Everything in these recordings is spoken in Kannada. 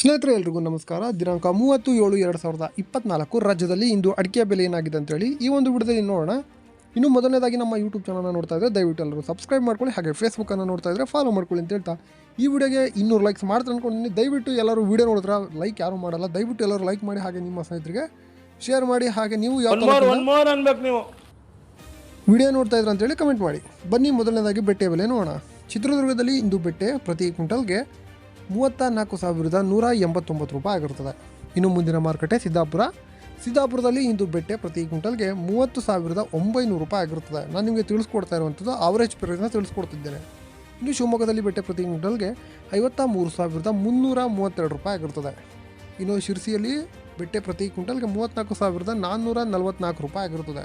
ಸ್ನೇಹಿತರೆ ಎಲ್ರಿಗೂ ನಮಸ್ಕಾರ. ದಿನಾಂಕ ಮೂವತ್ತು ಏಳು ಎರಡು ಸಾವಿರದ ಇಪ್ಪತ್ನಾಲ್ಕು ರಾಜ್ಯದಲ್ಲಿ ಇಂದು ಅಡಿಕೆ ಬೆಲೆ ಏನಾಗಿದೆ ಅಂತೇಳಿ ಈ ಒಂದು ವಿಡಿಯೋದಲ್ಲಿ ನೋಡೋಣ. ಇನ್ನು ಮೊದಲನೇದಾಗಿ ನಮ್ಮ ಯೂಟ್ಯೂಬ್ ಚಾನಲ್ನ ನೋಡ್ತಾ ಇದ್ದರೆ ದಯವಿಟ್ಟು ಎಲ್ಲರೂ ಸಬ್ಸ್ಕ್ರೈಬ್ ಮಾಡ್ಕೊಳ್ಳಿ ಹಾಗೆ ಫೇಸ್ಬುಕ್ಕನ್ನು ನೋಡ್ತಾ ಇದ್ದರೆ ಫಾಲೋ ಮಾಡ್ಕೊಳ್ಳಿ ಅಂತ ಹೇಳ್ತಾ ಈ ವಿಡಿಯೋಗೆ ಇನ್ನೂರು ಲೈಕ್ಸ್ ಮಾಡ್ತಾರೆ ಅಂದ್ಕೊಂಡಿದ್ದೀನಿ ದಯವಿಟ್ಟು ಎಲ್ಲರೂ ವಿಡಿಯೋ ನೋಡಿದ್ರೆ ಲೈಕ್ ಯಾರು ಮಾಡಲ್ಲ. ದಯವಿಟ್ಟು ಎಲ್ಲರೂ ಲೈಕ್ ಮಾಡಿ ಹಾಗೆ ನಿಮ್ಮ ಸ್ನೇಹಿತರಿಗೆ ಶೇರ್ ಮಾಡಿ ಹಾಗೆ ನೀವು ನೀವು. ವಿಡಿಯೋ ನೋಡ್ತಾ ಇದ್ರ ಅಂತೇಳಿ ಕಮೆಂಟ್ ಮಾಡಿ. ಬನ್ನಿ ಮೊದಲನೇದಾಗಿ ಬೆಟ್ಟೆ ಬೆಲೆ ನೋಡೋಣ. ಚಿತ್ರದುರ್ಗದಲ್ಲಿ ಇಂದು ಬೆಟ್ಟೆ ಪ್ರತಿ ಕ್ವಿಂಟಲ್ಗೆ ಮೂವತ್ತ ನಾಲ್ಕು ಸಾವಿರದ ನೂರ ಎಂಬತ್ತೊಂಬತ್ತು ರೂಪಾಯಿ ಆಗಿರುತ್ತದೆ. ಇನ್ನು ಮುಂದಿನ ಮಾರುಕಟ್ಟೆ ಸಿದ್ದಾಪುರ. ಸಿದ್ದಾಪುರದಲ್ಲಿ ಇಂದು ಬೆಟ್ಟೆ ಪ್ರತಿ ಕ್ವಿಂಟಲ್ಗೆ ಮೂವತ್ತು ಸಾವಿರದ ಒಂಬೈನೂರು ರೂಪಾಯಿ ಆಗಿರುತ್ತದೆ. ನಾನು ನಿಮಗೆ ತಿಳಿಸ್ಕೊಡ್ತಾ ಇರುವಂಥದ್ದು ಆವರೇಜ್ ಪ್ರೈಸ್ನ ತಿಳಿಸ್ಕೊಡ್ತಿದ್ದೇನೆ. ಇನ್ನು ಶಿವಮೊಗ್ಗದಲ್ಲಿ ಬೆಟ್ಟೆ ಪ್ರತಿ ಕ್ವಿಂಟಲ್ಗೆ ಐವತ್ತ ಮೂರು ಸಾವಿರದ ಮುನ್ನೂರ ಮೂವತ್ತೆರಡು ರೂಪಾಯಿ ಆಗಿರ್ತದೆ ಇನ್ನು ಶಿರ್ಸಿಯಲ್ಲಿ ಬೆಟ್ಟೆ ಪ್ರತಿ ಕ್ವಿಂಟಲ್ಗೆ ಮೂವತ್ತ್ನಾಲ್ಕು ಸಾವಿರದ ನಾನ್ನೂರ ನಲವತ್ತ್ನಾಲ್ಕು ರೂಪಾಯಿ ಆಗಿರ್ತದೆ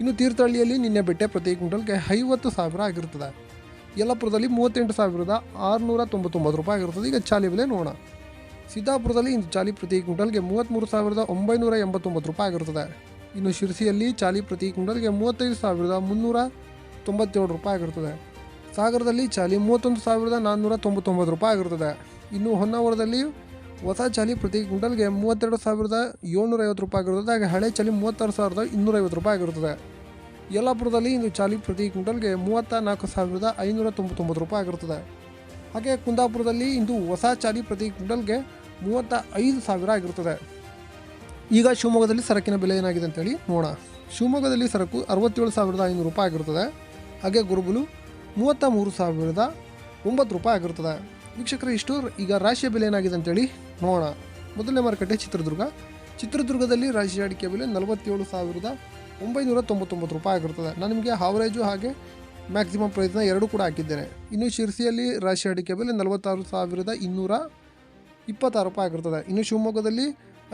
ಇನ್ನು ತೀರ್ಥಹಳ್ಳಿಯಲ್ಲಿ ನಿನ್ನೆ ಬೆಟ್ಟೆ ಪ್ರತಿ ಕ್ವಿಂಟಲ್ಗೆ ಐವತ್ತು ಸಾವಿರ ಆಗಿರ್ತದೆ ಯಲ್ಲಾಪುರದಲ್ಲಿ ಮೂವತ್ತೆಂಟು ಸಾವಿರದ ಆರುನೂರ ತೊಂಬತ್ತೊಂಬತ್ತು ರೂಪಾಯಿ ಆಗಿರ್ತದೆ. ಈಗ ಚಾಲಿ ಬೆಲೆ ನೋಡೋಣ. ಸಿದ್ದಾಪುರದಲ್ಲಿ ಇಂದು ಚಾಲಿ ಪ್ರತಿ ಕ್ವಿಂಟಲ್ಗೆ ಮೂವತ್ತ್ಮೂರು ಸಾವಿರದ ಒಂಬೈನೂರ ಎಂಬತ್ತೊಂಬತ್ತು ರೂಪಾಯಿ ಆಗಿರ್ತದೆ. ಇನ್ನು ಶಿರಸಿಯಲ್ಲಿ ಚಾಲಿ ಪ್ರತಿ ಕ್ವಿಂಟಲ್ಗೆ ಮೂವತ್ತೈದು ಸಾವಿರದ ಮುನ್ನೂರ ತೊಂಬತ್ತೇಳು ರೂಪಾಯಿ ಆಗಿರ್ತದೆ. ಸಾಗರದಲ್ಲಿ ಚಾಲಿ ಮೂವತ್ತೊಂದು ಸಾವಿರದ ನಾನ್ನೂರ ತೊಂಬತ್ತೊಂಬತ್ತು ರೂಪಾಯಿ ಆಗಿರುತ್ತದೆ ಇನ್ನು ಹೊನ್ನಾವರದಲ್ಲಿ ಹೊಸ ಚಾಲಿ ಪ್ರತಿ ಕ್ವಿಂಟಲ್ಗೆ ಮೂವತ್ತೆರಡು ಸಾವಿರದ ಏಳ್ನೂರ ಐವತ್ತು ರೂಪಾಯಿ ಆಗಿರುತ್ತದೆ ಹಾಗೆ ಹಳೆ ಚಾಲಿ ಮೂವತ್ತಾರು ಸಾವಿರದ ಇನ್ನೂರೈವತ್ತು ರೂಪಾಯಿ ಆಗಿರ್ತದೆ. ಯಲ್ಲಾಪುರದಲ್ಲಿ ಇಂದು ಚಾಲಿ ಪ್ರತಿ ಕ್ವಿಂಟಲ್ಗೆ ಮೂವತ್ತ ನಾಲ್ಕು ಸಾವಿರದ ಐನೂರ ತೊಂಬತ್ತೊಂಬತ್ತು ರೂಪಾಯಿ ಆಗಿರುತ್ತದೆ. ಹಾಗೆ ಕುಂದಾಪುರದಲ್ಲಿ ಇಂದು ಹೊಸ ಚಾಲಿ ಪ್ರತಿ ಕ್ವಿಂಟಲ್ಗೆ ಮೂವತ್ತ ಐದು ಸಾವಿರ ಆಗಿರುತ್ತದೆ. ಈಗ ಶಿವಮೊಗ್ಗದಲ್ಲಿ ಸರಕಿನ ಬೆಲೆ ಏನಾಗಿದೆ ಅಂತೇಳಿ ನೋಡೋಣ. ಶಿವಮೊಗ್ಗದಲ್ಲಿ ಸರಕು ಅರವತ್ತೇಳು ಸಾವಿರದ ಐನೂರು ರೂಪಾಯಿ ಆಗಿರುತ್ತದೆ. ಹಾಗೆ ಗುರುಬುಲು ಮೂವತ್ತ ಮೂರು ಸಾವಿರದ ಒಂಬತ್ತು ರೂಪಾಯಿ ಆಗಿರುತ್ತದೆ. ವೀಕ್ಷಕರ ಇಷ್ಟು ಈಗ ರಾಶಿಯ ಬೆಲೆ ಏನಾಗಿದೆ ಅಂತೇಳಿ ನೋಡೋಣ. ಮೊದಲನೇ ಮಾರುಕಟ್ಟೆ ಚಿತ್ರದುರ್ಗ. ಚಿತ್ರದುರ್ಗದಲ್ಲಿ ರಾಶಿ ಅಡಿಕೆ ಬೆಲೆ ನಲವತ್ತೇಳು ಸಾವಿರದ ಒಂಬೈನೂರ ತೊಂಬತ್ತೊಂಬತ್ತು ರೂಪಾಯಿ ಆಗಿರ್ತದೆ. ನಾನು ನಿಮಗೆ ಹಾವರೇಜು ಹಾಗೆ ಮ್ಯಾಕ್ಸಿಮಮ್ ಪ್ರೈಸ್ನ ಎರಡು ಕೂಡ ಹಾಕಿದ್ದೇನೆ. ಇನ್ನು ಶಿರ್ಸಿಯಲ್ಲಿ ರಾಶಿ ಅಡಿಕೆ ಬೆಲೆ ನಲವತ್ತಾರು ಸಾವಿರದ ಇನ್ನೂರ ಇಪ್ಪತ್ತಾರು ರೂಪಾಯಿ ಆಗಿರ್ತದೆ. ಇನ್ನು ಶಿವಮೊಗ್ಗದಲ್ಲಿ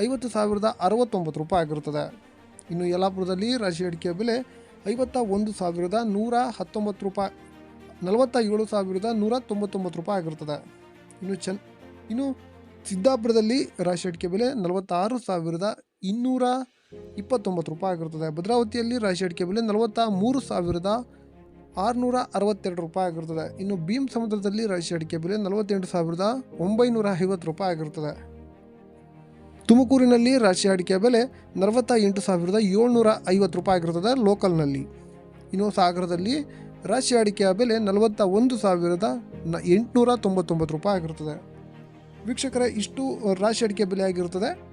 ಐವತ್ತು ಸಾವಿರದ ಅರವತ್ತೊಂಬತ್ತು ರೂಪಾಯಿ ಆಗಿರ್ತದೆ. ಇನ್ನು ಯಲ್ಲಾಪುರದಲ್ಲಿ ರಾಶಿ ಅಡಿಕೆ ಬೆಲೆ ಐವತ್ತ ಒಂದು ಸಾವಿರದ ನೂರ ಹತ್ತೊಂಬತ್ತು ರೂಪಾಯಿ, ನಲವತ್ತ ಏಳು ಸಾವಿರದ ನೂರ ತೊಂಬತ್ತೊಂಬತ್ತು ರೂಪಾಯಿ ಆಗಿರ್ತದೆ. ಇನ್ನು ಚನ್, ಇನ್ನು ಸಿದ್ದಾಪುರದಲ್ಲಿ ರಾಶಿ ಅಡಿಕೆ ಬೆಲೆ ನಲವತ್ತಾರು ಸಾವಿರದ ಇನ್ನೂರ ಇಪ್ಪತ್ತೊಂಬತ್ತು ರೂಪಾಯಿ ಆಗಿರ್ತದೆ. ಭದ್ರಾವತಿಯಲ್ಲಿ ರಾಶಿ ಅಡಿಕೆ ಬೆಲೆ ನಲವತ್ತ ಮೂರು ಸಾವಿರದ ಆರುನೂರ ಅರವತ್ತೆರಡು ರೂಪಾಯಿ ಆಗಿರ್ತದೆ. ಇನ್ನು ಭೀಮ್ ಸಮುದ್ರದಲ್ಲಿ ರಾಶಿ ಅಡಿಕೆ ಬೆಲೆ ನಲವತ್ತೆಂಟು ಸಾವಿರದ ಒಂಬೈನೂರ ಐವತ್ತು ರೂಪಾಯಿ ಆಗಿರ್ತದೆ. ತುಮಕೂರಿನಲ್ಲಿ ರಾಶಿ ಅಡಿಕೆ ಬೆಲೆ ನಲವತ್ತ ಎಂಟು ಸಾವಿರದ ಏಳ್ನೂರ ಐವತ್ತು ರೂಪಾಯಿ ಆಗಿರ್ತದೆ ಲೋಕಲ್ನಲ್ಲಿ. ಇನ್ನು ಸಾಗರದಲ್ಲಿ ರಾಶಿ ಅಡಿಕೆಯ ಬೆಲೆ ನಲವತ್ತ ಒಂದು ಸಾವಿರದ ನ ಎಂಟುನೂರ ತೊಂಬತ್ತೊಂಬತ್ತು ರೂಪಾಯಿ ಆಗಿರ್ತದೆ. ವೀಕ್ಷಕರ, ಇಷ್ಟು ರಾಶಿ ಅಡಿಕೆ ಬೆಲೆ ಆಗಿರ್ತದೆ.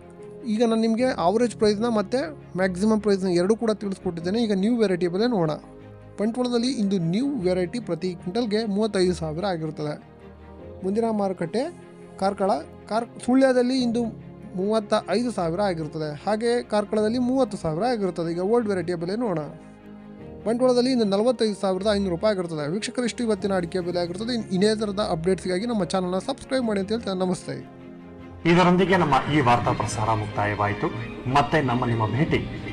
ಈಗ ನಾನು ನಿಮಗೆ ಆವರೇಜ್ ಪ್ರೈಸ್ನ ಮತ್ತು ಮ್ಯಾಕ್ಸಿಮಮ್ ಪ್ರೈಸ್ನ ಎರಡೂ ಕೂಡ ತಿಳಿಸ್ಕೊಟ್ಟಿದ್ದೇನೆ. ಈಗ ನ್ಯೂ ವೆರೈಟಿ ಬೆಲೆ ನೋಡೋಣ. ಬಂಟ್ವಾಳದಲ್ಲಿ ಇಂದು ನ್ಯೂ ವೆರೈಟಿ ಪ್ರತಿ ಕ್ವಿಂಟಲ್ಗೆ ಮೂವತ್ತೈದು ಸಾವಿರ ಆಗಿರುತ್ತದೆ. ಮುಂದಿನ ಮಾರುಕಟ್ಟೆ ಕಾರ್ಕಳ. ಕಾರ್ ಸುಳ್ಯದಲ್ಲಿ ಇಂದು ಮೂವತ್ತ ಐದು ಸಾವಿರ ಆಗಿರುತ್ತದೆ. ಹಾಗೆ ಕಾರ್ಕಳದಲ್ಲಿ ಮೂವತ್ತು ಸಾವಿರ ಆಗಿರುತ್ತದೆ. ಈಗ ಓಲ್ಡ್ ವೆರೈಟಿಯ ಬೆಲೆ ನೋಡೋಣ. ಬಂಟ್ವಾಳದಲ್ಲಿ ಇಂದು ನಲವತ್ತೈದು ಸಾವಿರದ ಐನೂರು ರೂಪಾಯಿ ಆಗಿರ್ತದೆ ವೀಕ್ಷಕರಿಷ್ಟು ಇವತ್ತಿನ ಅಡಿಕೆ ಬೆಲೆ ಆಗಿರ್ತದೆ ಇನ್ನೇ ಥರದ ಅಪ್ಡೇಟ್ಸ್ಗಾಗಿ ನಮ್ಮ ಚಾನಲ್ನ ಸಬ್ಸ್ಕ್ರೈಬ್ ಮಾಡಿ ಅಂತ ಹೇಳ್ತಾ ನಮಸ್ತೆ. ಇದರೊಂದಿಗೆ ನಮ್ಮ ಈ ವಾರ್ತಾ ಪ್ರಸಾರ ಮುಕ್ತಾಯವಾಯಿತು. ಮತ್ತೆ ನಮ್ಮ ನಿಮ್ಮ ಭೇಟಿ